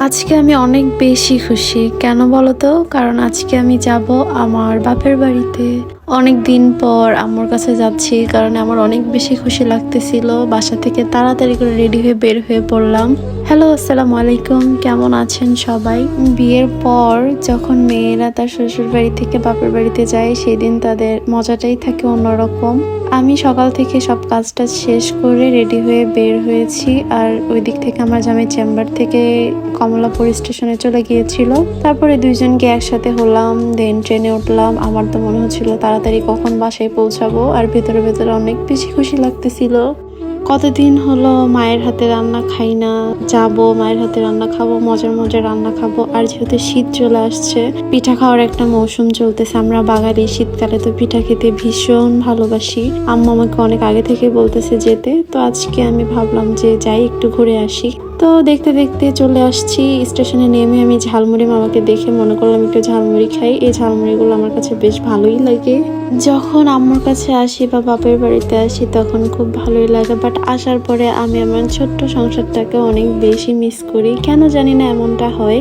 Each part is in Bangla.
আজকে আমি অনেক বেশি খুশি। কেন বলো তো? কারণ আজকে আমি যাব আমার বাপের বাড়িতে। অনেক দিন পর আমার কাছে যাচ্ছি কারণ আমার অনেক বেশি খুশি লাগতেছিল। বাসা থেকে তাড়াতাড়ি করে রেডি হয়ে বের হয়ে পড়লাম। হ্যালো, আসসালামু আলাইকুম, কেমন আছেন সবাই? বিয়ের পর যখন মেয়েরা তার শ্বশুর বাড়ি থেকে বাপের বাড়িতে যায়, সেদিন তাদের মজাটাই থাকে অন্যরকম। আমি সকাল থেকে সব কাজটা শেষ করে রেডি হয়ে বের হয়েছি, আর ওই দিক থেকে আমার জামাই চেম্বার থেকে কমলাপুর স্টেশনে চলে গিয়েছিল। তারপরে দুইজনকে একসাথে হলাম, দেন ট্রেনে উঠলাম। আমার তো মনে হচ্ছিল তাড়াতাড়ি কখন বাসায় পৌঁছাবো? আর ভেতরে ভেতরে অনেক বেশি খুশি লাগতেছিল। কতদিন হলো মায়ের হাতে রান্না খাই না, যাব, মায়ের হাতে রান্না খাব, মজার মজার রান্না খাব, আর যেহেতু শীত চলে আসছে, পিঠা খাওয়ার একটা মৌসুম চলতেছে। আমরা বাঙালি, শীতকালে তো পিঠা খেতে ভীষণ ভালোবাসি। আম্মা আমাকে অনেক আগে থেকে বলতেছে যেতে, তো আজকে আমি ভাবলাম যে যাই, একটু ঘুরে আসি। তো দেখতে দেখতে চলে আসছি স্টেশনে নেমে আমি ঝালমুড়ি মামাকে দেখে মনে করলাম একটু ঝালমুড়ি খাই। এই ঝালমুড়িগুলো আমার কাছে বেশ ভালোই লাগে। যখন আমার কাছে আসি বা বাপের বাড়িতে আসি তখন খুব ভালোই লাগে। বাট আসার পরে আমি আমার ছোট্ট সংসারটাকে অনেক বেশি মিস করি। কেন জানি না এমনটা হয়।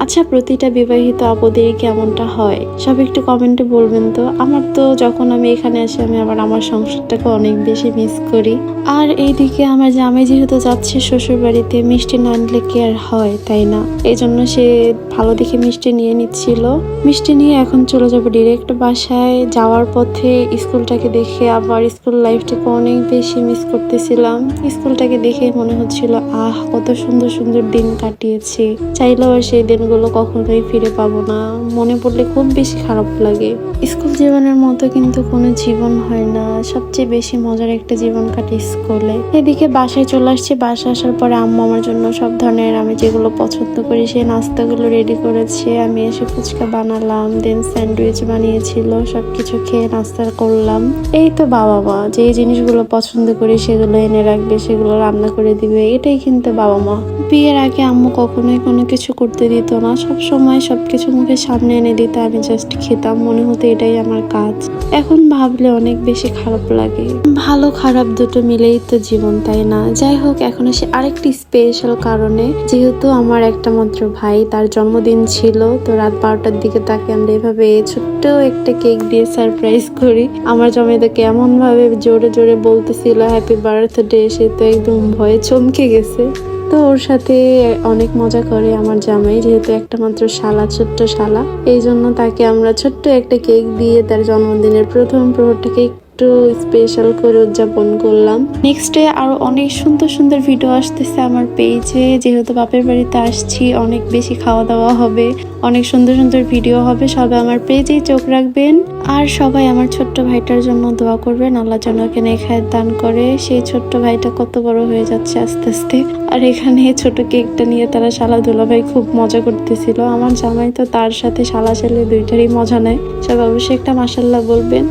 আচ্ছা প্রতিটা বিবাহিত আপদের কেমনটা হয়? সব একটু কমেন্টে বলবেন তো। আমার তো যখন আমি এখানে আসি, আমি আবার আমার সংসারটাকে অনেক বেশি মিস করি। আর এইদিকে আমার জামাই যেহেতু যাচ্ছে শ্বশুর বাড়িতে মিষ্টি না আনলে কি আর হয়, তাই না? এই জন্য সে ভালো দেখে মিষ্টি নিয়ে নিচ্ছিল। মিষ্টি নিয়ে এখন চলে যাব ডিরেক্ট বাসায়। যাওয়ার পথে স্কুলটাকে দেখে আবার স্কুল লাইফটাকে অনেক বেশি মিস করতেছিলাম। স্কুলটাকে দেখে মনে হচ্ছিল, আহ, কত সুন্দর সুন্দর দিন কাটিয়েছি। চাইলেও সেই দিনগুলো কখনোই ফিরে পাবো না, মনে পড়লে খুব বেশি খারাপ লাগে। স্কুল জীবনের মতো কিন্তু কোনো জীবন হয় না। সবচেয়ে বেশি মজার একটা জীবন কাটে স্কুলে। এদিকে বাসায় চলে আসছি, বাসায় আসার পরে আম্মু আমার জন্য সব ধরনের আমি যেগুলো পছন্দ করি, সেই নাস্তাগুলো রেডি করেছে। আমি এসে ফুচকা বানালাম দেন স্যান্ডউইচ বানিয়েছিল, সবকিছু খেয়ে নাস্তা করলাম। এই তো বাবা মা যে জিনিসগুলো পছন্দ করি সেগুলো এনে রাখবে, সেগুলো রান্না করে দিবে, এটাই কিন্তু বাবা মা। বিয়ের আগে আম্মু কখনোই কোনো কিছু করতে দিত না সব সময় সবকিছু মুখের সামনে এনে দিতে, আমি জাস্ট খেতাম, মনে হতো এটাই আমার কাজ। এখন ভাবলে অনেক বেশি খারাপ লাগে। ভালো খারাপ দুটো মিলেই তো জীবন, তাই না? যাই হোক, এখন আসি আরেকটি স্পেশাল কারণে। যেহেতু আমার একটা মাত্র ভাই, তার জন্মদিন ছিল, তো রাত বারোটার দিকে তাকে আমরা এভাবে ছোট্ট একটা কেক দিয়ে সারপ্রাইজ করি। আমার জমিতে কেমন ভাবে জোরে জোরে বলতেছিল হ্যাপি বার্থডে সে তো একদম ভয়ে চমকে গেছে। তো ওর সাথে অনেক মজা করে আমার জামাই, যেহেতু একটা মাত্র শালা, ছোট্ট শালা। এই জন্য তাকে আমরা ছোট্ট একটা কেক দিয়ে তার জন্মদিনের প্রথম প্রহরটাকে একটু স্পেশাল করে উদযাপন করলাম। নেক্সট ডে আরও অনেক সুন্দর সুন্দর ভিডিও আসতেছে আমার পেজে যেহেতু বাপের বাড়িতে আসছি, অনেক বেশি খাওয়া দাওয়া হবে, অনেক সুন্দর সুন্দর ভিডিও হবে। সবাই আমার পেজেই চোখ রাখবেন। আর সবাই আমার ছোট্ট ভাইটার জন্য দোয়া করবেন। আল্লাহ যেন ওকে নেখায় দান করে। সেই ছোট্ট ভাইটা কত বড় হয়ে যাচ্ছে আস্তে আস্তে। আর এখানে ছোট কেকটা নিয়ে তারা শালা দুলাভাই খুব মজা করতেছিল। আমার জামাই তো তার সাথে শালা ছেলে দুইটারই মজা নেয়। সবাই অবশ্যই একটা মাসাল্লাহ বলবেন।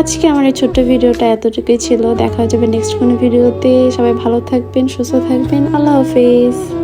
আজকে আমার এই ছোট্ট ভিডিওটা এতটুকুই ছিল। দেখা যাবে নেক্সট কোনো ভিডিওতে। সবাই ভালো থাকবেন, সুস্থ থাকবেন। আল্লাহ হাফেজ।